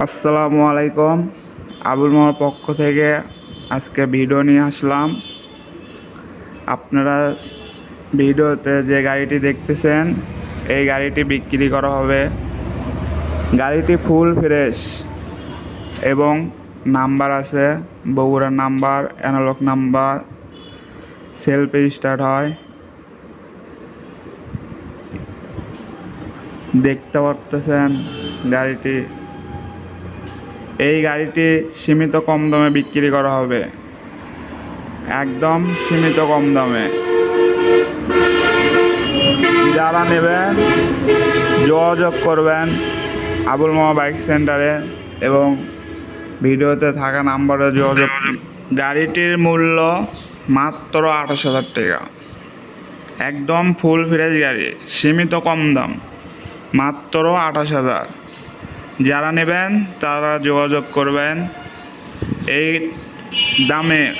আসসালামু আলাইকুম। আবুল মামার পক্ষ থেকে আজকে ভিডিও নিয়ে আসলাম। আপনারা ভিডিওতে যে গাড়িটি দেখতেছেন, এই গাড়িটি বিক্রি করা হবে। গাড়িটি ফুল ফ্রেশ এবং নাম্বার আছে বগুড়ার নাম্বার, অ্যানালগ নাম্বার, সেলফে স্টার্ট হয়। দেখতে পারতেছেন গাড়িটি এই গাড়িটি সীমিত কম দামে বিক্রি করা হবে। একদম সীমিত কম দামে। যারা নেবেন, যোগাযোগ করবেন আবুল মামা বাইক সেন্টারে এবং ভিডিওতে থাকা নাম্বারে যোগাযোগ গাড়িটির মূল্য মাত্র আঠাশ হাজার টাকা। একদম ফুল ফ্রেশ গাড়ি, সীমিত কম দাম, মাত্র আঠাশ হাজার। যারা নেবেন, তারা যোগাযোগ করবেন। এই দামে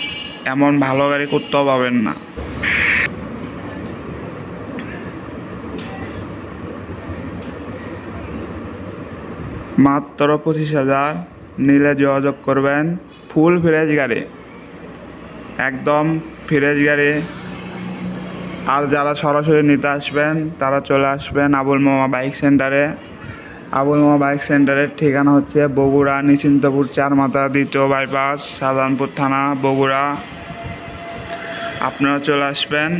এমন ভালো গাড়ি কোথাও পাবেন না। মাত্র পঁচিশ হাজার নিলে যোগাযোগ করবেন। ফুল ফ্রেশ গাড়ি। একদম ফ্রেশ গাড়ি। আর যারা সরাসরি নিতে আসবেন, তারা চলে আসবেন আবুল মামা বাইক সেন্টারে। আবুল মামা বাইক সেন্টারের ঠিকানা হচ্ছে বগুড়া নিশ্চিন্তপুর চারমাথা দ্বিতীয় বাইপাস সাধারণপুর থানা, বগুড়া। আপনারা চলে আসবেন